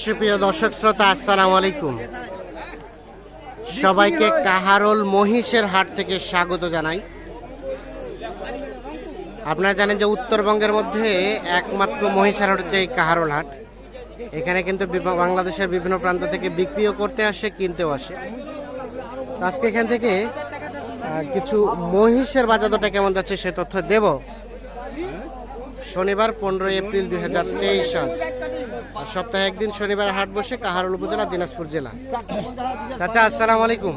সুপ্রিয় দর্শক শ্রোতা, আসসালামু আলাইকুম। সবাইকে কাহারোল মহিষের হাট থেকে স্বাগত জানাই। আপনারা জানেন যে উত্তরবঙ্গের মধ্যে একমাত্র মহিষের হাট হচ্ছে এই কাহারোল হাট। এখানে কিন্তু বাংলাদেশের বিভিন্ন প্রান্ত থেকে বিক্রিও করতে আসে, কিনতেও আসে। আজকে এখান থেকে কিছু মহিষের বাজার দরটা কেমন যাচ্ছে সে তথ্য দেব। শনিবার পনেরোই এপ্রিল দুই হাজার তেইশ আর সপ্তাহে একদিন শনিবার হাট বসে কাহারুল উপজেলা, দিনাজপুর জেলা। চাচা, আসসালামু আলাইকুম।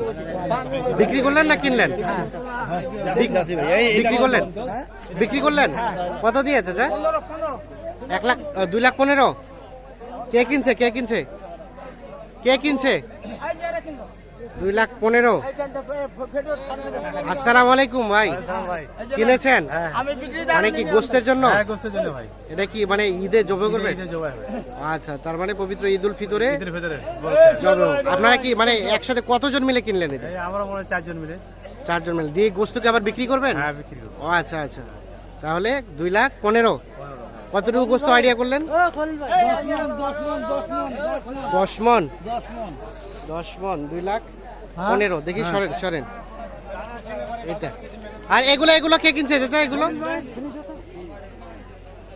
বিক্রি করলেন না কিনলেন? বিক্রি করলেন? বিক্রি করলেন? কত দিয়ে চাচা? এক লাখ দুই লাখ পনেরো? কে কিনছে? কে কিনছে? কে কিনছে? দুই লাখ পনেরো। আসসালামু আলাইকুম। ভাই কিনেছেন মানে কি গোস্তের জন্য? হ্যাঁ গোস্তের জন্য ভাই। এটা কি মানে ঈদে জবে করবে আচ্ছা তার মানে পবিত্র ঈদ উল ফিতরে ঈদের জবে আপনারা কি মানে একসাথে কতজন মিলে কিনলেন এটা? আমরা মনে চারজন মিলে। চারজন মিলে। দিয়ে গোস্তকে আবার বিক্রি করবেন? হ্যাঁ বিক্রি করব। ও আচ্ছা আচ্ছা। তাহলে দুই লাখ পনেরো। কতটুকু গোস্ত আইডিয়া করলেন? দশ মন। দশ মন দুই লাখ পনেরো। দেখি সরেন সরেন। এটা আর এগুলো এগুলো কে কিনছে? চাচা এগুলো?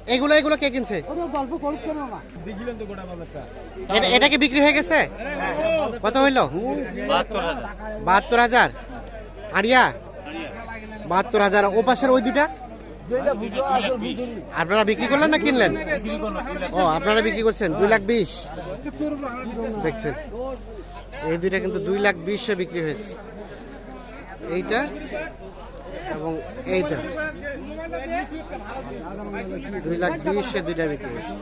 এগুলো এগুলো কে কিনছে? এটা- এটা কি বিক্রি হয়ে গেছে? কত হইল? বাহাত্তর হাজার। আড়িয়া বাহাত্তর হাজার। ও পাশের ওই দুটা আপনারা বিক্রি করলেন না কিনলেন? ও আপনারা বিক্রি করছেন। দুই লাখ বিশ। দেখছেন। এই দুইটা কিন্তু দুই লাখ বিশে বিক্রি হয়েছে। এইটা এবং এইটা। দুই লাখ বিশে দুইটা বিক্রি হয়েছে।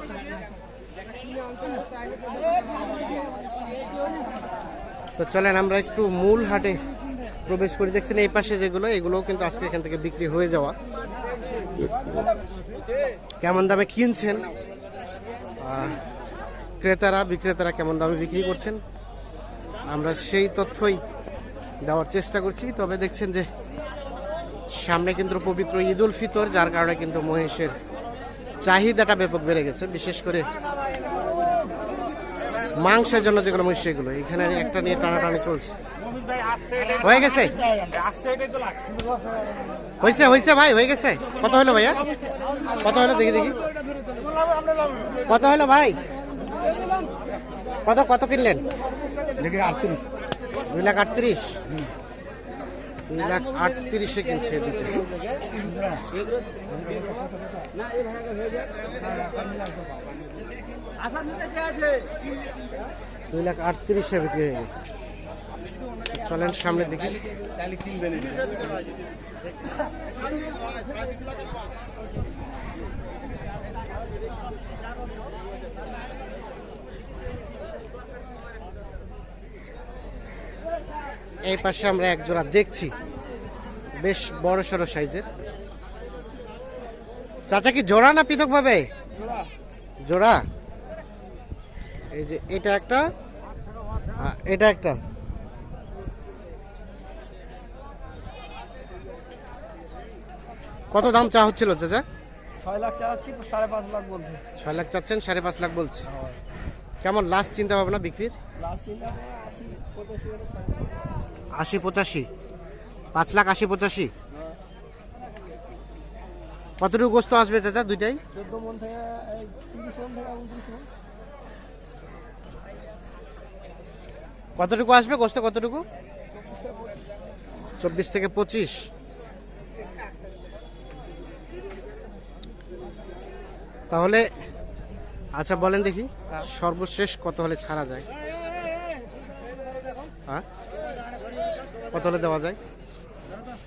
তো চলেন আমরা একটু মূল হাটে প্রবেশ করি। দেখছেন এই পাশে যেগুলো, এগুলোও কিন্তু আজকে এখান থেকে বিক্রি হয়ে যাওয়া। কেমন দামে কিনছেন? ক্রেতারা, বিক্রেতারা কেমন দামে বিক্রি করছেন? আমরা সেই তথ্যই দেওয়ার চেষ্টা করছি। তবে দেখছেন যে সামনে কিন্তু পবিত্র ঈদ উল ফিতর, যার কারণে কিন্তু মহিষের চাহিদাটা ব্যাপক বেড়ে গেছে। বিশেষ করে মাংসের জন্য যেগুলো মহিষ, সেগুলো। এখানে একটা নিয়ে টানাটানি চলছে। হয়ে গেছে? হয়েছে হয়েছে ভাই, হয়ে গেছে। কত হলো ভাইয়া? কত হলো দেখি দেখি। কত হলো ভাই? কত কত কিনলেন? দেখি আটত্রিশ। দুই লাখ আটত্রিশ? দুই লাখ আটত্রিশে কিনছে দুটো। দুই লাখ আটত্রিশে বিক্রি হয়ে গেছে। চলেন সামনের দিকে। এই পাশে আমরা এক জোড়া দেখছি। বেশ বড় সড়ো সাইজের। চাচা কি জোড়া না পৃথক ভাবে জোড়া। এই যে এটা একটা এটা একটা। কত দাম চা হচ্ছিল চাচা? ছয় লাখ চালাচ্ছি সাড়ে পাঁচ লাখ বলছে। ছয় লাখ চাচ্ছেন সাড়ে পাঁচ লাখ বলছে। কেমন লাস্ট চিন্তা ভাবনা বিক্রির? লাস্ট চিন্তা করে আশি পঁচাশি হলে ছাড়। আশি পঁচাশি পাঁচ লাখ আশি পঁচাশি কতটুকু গোস্ত আসবে চাচা দুইটাই মন মন মন কতটুকু আসবে গোস্ত কতটুকু চব্বিশ থেকে পঁচিশ তাহলে আচ্ছা বলেন দেখি সর্বশেষ কত হলে ছাড়া যায় হ্যাঁ কত হলে দেওয়া যায়?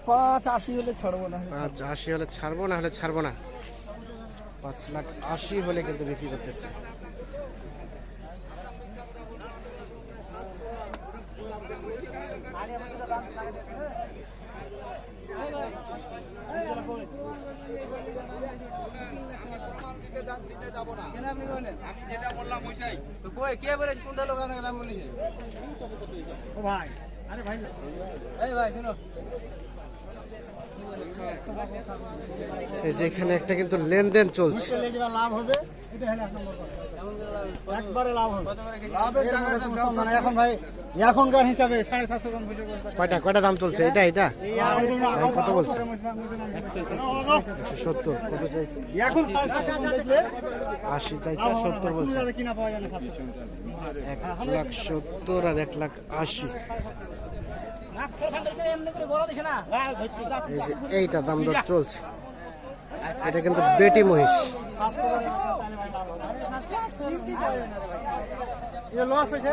পাঁচ আশি হলে ছাড়বো না। পাঁচ আশি হলে ছাড়বো না হলে ছাড়বো না? পাঁচ লাখ আশি হলে কিন্তু বিক্রি করতে হচ্ছে কে বলে কোনটা বলিস ভাই। আরে ভাই এই ভাই শুনো। এই একটা কিন্তু লেনদেন চলছে। লাভ হবে একবারে লাভ হবে। এখন ভাই এখনকার হিসাবে সাড়ে সাতশো গ্রাম কয়টা কয়টা দাম চলছে? এটা এটা? কত বলছে? একশো সত্তর কত চাইছে? এখন সাড়ে সাতশো গ্রাম দেখলে আশি চাইছে সত্তর বলছে। কিনা পাওয়া যায় না। সাতশো এক লাখ সত্তর আর এক লাখ আশি। এইটা দাম দর চলছে। এটা কিন্তু বেটি মহিষ। লস হয়েছে।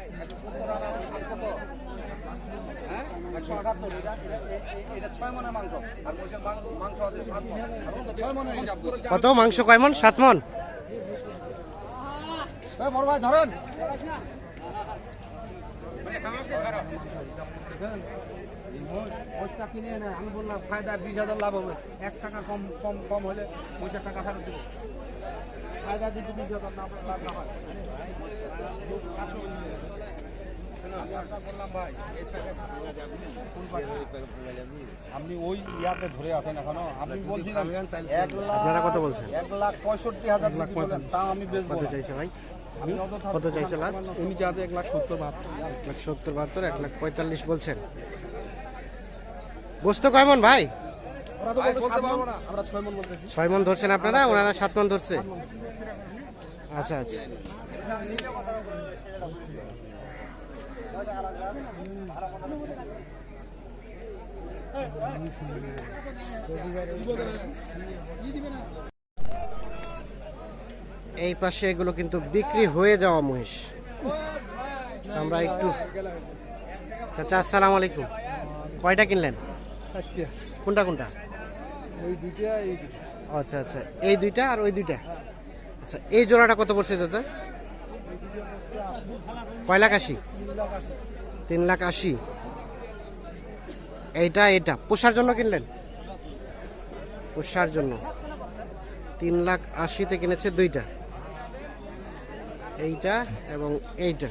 না বাপ রে বাপ। সত্তর এবং আশি খাইন দেখা যায় না দেখছেন সবাই মিলে কিন্তু কিনতে এসেছে কত? মাংস কয় মন? সাত মন? বড় ভাই ধরেন। কিনে না আমি বললাম ফায়দা বিশ হাজার লাভ হবে। এক টাকা কম কম কম হলে পয়সা টাকা ফেরত দেবো। ফায়দা যদি বিশ হাজার লাভ লাভ না হয়। আপনি ওই ইয়াতে ধরে আছেন এখনও। আপনি বলছিলেন এক লাখ আপনারা কত বলছেন? এক লাখ পঁয়ষট্টি হাজার লাখ তা আমি বেচবো কত চাইছে ভাই? আমি কত চাইছে লাস্ট উনি চাতে এক লাখ সত্তর বাহাত্তর। এক লাখ সত্তর বাহাত্তর এক লাখ পঁয়তাল্লিশ বলছেন। গোস্ত কয় মন ভাই? ওরা তো বলতে পারব না। আমরা ছয় মন বলতেছি। ছয় মন ধরছেন আপনারা? ওনারা সাত মন ধরছে। আচ্ছা আচ্ছা। এই পাশে এগুলো কিন্তু বিক্রি হয়ে যাওয়া মহিষ। আমরা একটু চাচা আসসালামু আলাইকুম। কয়টা কিনলেন? কোনটা কোনটা? ওই দুইটা। আচ্ছা আচ্ছা। এই দুইটা আর ওই দুইটা। আচ্ছা এই জোড়াটা কত পড়ছে চাচা? কয় লাখ আশি? তিন লাখ আশি। এইটা এটা পোষার জন্য কিনলেন? পোষার জন্য। তিন লাখ আশিতে কিনেছে দুইটা। এইটা এবং এইটা।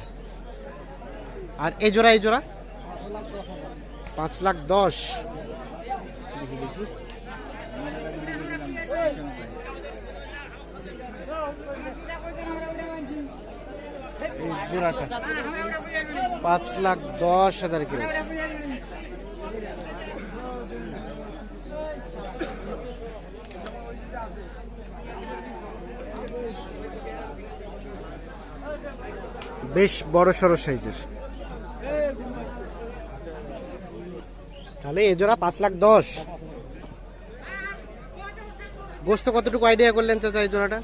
আর এই জোড়া এই জোড়া? পাঁচ লাখ দশ। দেখি দেখি পাঁচ লাখ দশ হাজার কিনেছে বেশ বড় সড়ো সাইজের। তাহলে এই জোড়া পাঁচ লাখ দশ। গোস্ত কতটুকু আইডিয়া করলেন চাচা এই জোড়াটা?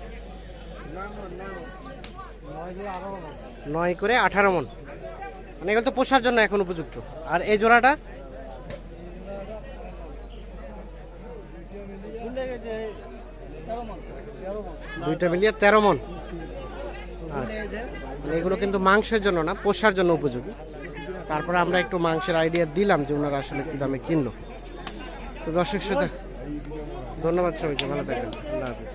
নয় করে আঠারো মন। মানে এগুলো তো পোষার জন্য এখন উপযুক্ত। আর এই জোড়াটা? দুইটা মিলিয়ে তেরো মন। আচ্ছা। মানে এগুলো কিন্তু মাংসের জন্য না, পোষার জন্য উপযোগী। তারপরে আমরা একটু মাংসের আইডিয়া দিলাম যে ওনারা আসলে কি দামে কিনলো। তো দর্শক সাথে ধন্যবাদ সবাইকে, ভালো থাকবেন। আল্লাহ হাফিজ।